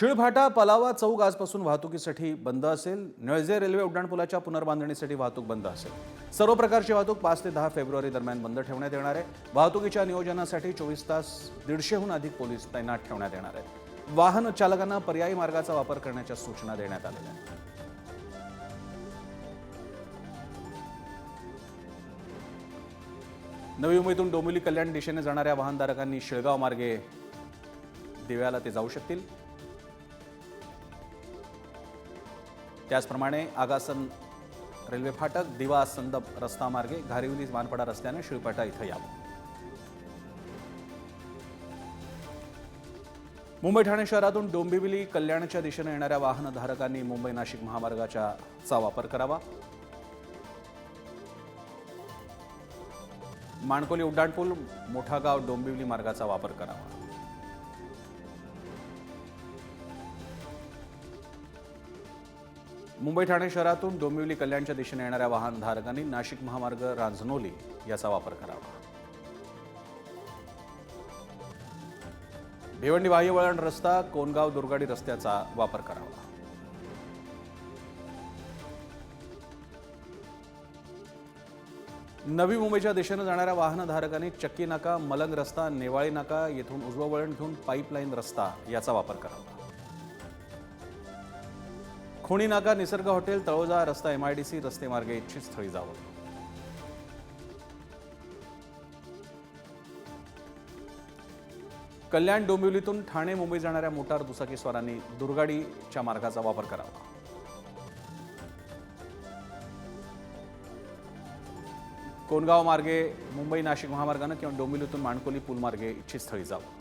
शिळभाटा पलावा चौक आजपासून वाहतुकीसाठी बंद असेल. नळजे रेल्वे उड्डाणपुलाच्या पुनर्बांधणीसाठी वाहतूक बंद असेल. सर्व प्रकारची वाहतूक पाच ते दहा फेब्रुवारी दरम्यान बंद ठेवण्यात येणार आहे. वाहतुकीच्या नियोजनासाठी चोवीस तास दीडशेहून अधिक पोलीस तैनात ठेवण्यात येणार आहेत. वाहन चालकांना पर्यायी मार्गाचा वापर करण्याच्या सूचना देण्यात आलेल्या आहेत. नवी मुंबईतून डोंबिवली कल्याण दिशेने जाणाऱ्या वाहनधारकांनी शिळगाव मार्गे दिव्याला ते जाऊ शकतील. त्याचप्रमाणे आगासन रेल्वे फाटक दिवा संदप रस्ता मार्गे घारिवली मानपडा रस्त्याने शिळपाटा इथं यावं. मुंबई ठाणे शहरातून डोंबिवली कल्याणच्या दिशेने येणाऱ्या वाहनधारकांनी मुंबई नाशिक महामार्गाच्या चा वापर करावा. माणकोली उड्डाणपूल मोठा गाव डोंबिवली मार्गाचा वापर करावा. मुंबई ठाणे शहरातून डोंबिवली कल्याणच्या दिशेने येणाऱ्या वाहनधारकांनी नाशिक महामार्ग रांजनोली याचा वापर करावा. भिवंडी बाह्यवळण रस्ता कोनगाव दुर्गाडी रस्त्याचा वापर करावा. नवी मुंबईच्या दिशेनं जाणाऱ्या वाहनधारकांनी चक्की नाका मलंग रस्ता नेवाळी नाका येथून उजवं वळण घेऊन पाईपलाईन रस्ता याचा वापर करावा. खुणी नाका निसर्ग हॉटेल तळोजा रस्ता एम आय डी रस्ते मार्गे इच्छित स्थळी जावं. कल्याण डोंबिवलीतून ठाणे मुंबई जाणाऱ्या मोटार दुचाकीस्वारांनी दुर्गाडीच्या मार्गाचा वापर करावा. कोंडगाव मार्गे मुंबई नाशिक महामार्गानं किंवा डोंबिवलीतून माणकोली पूल मार्गे इच्छित स्थळी जावं.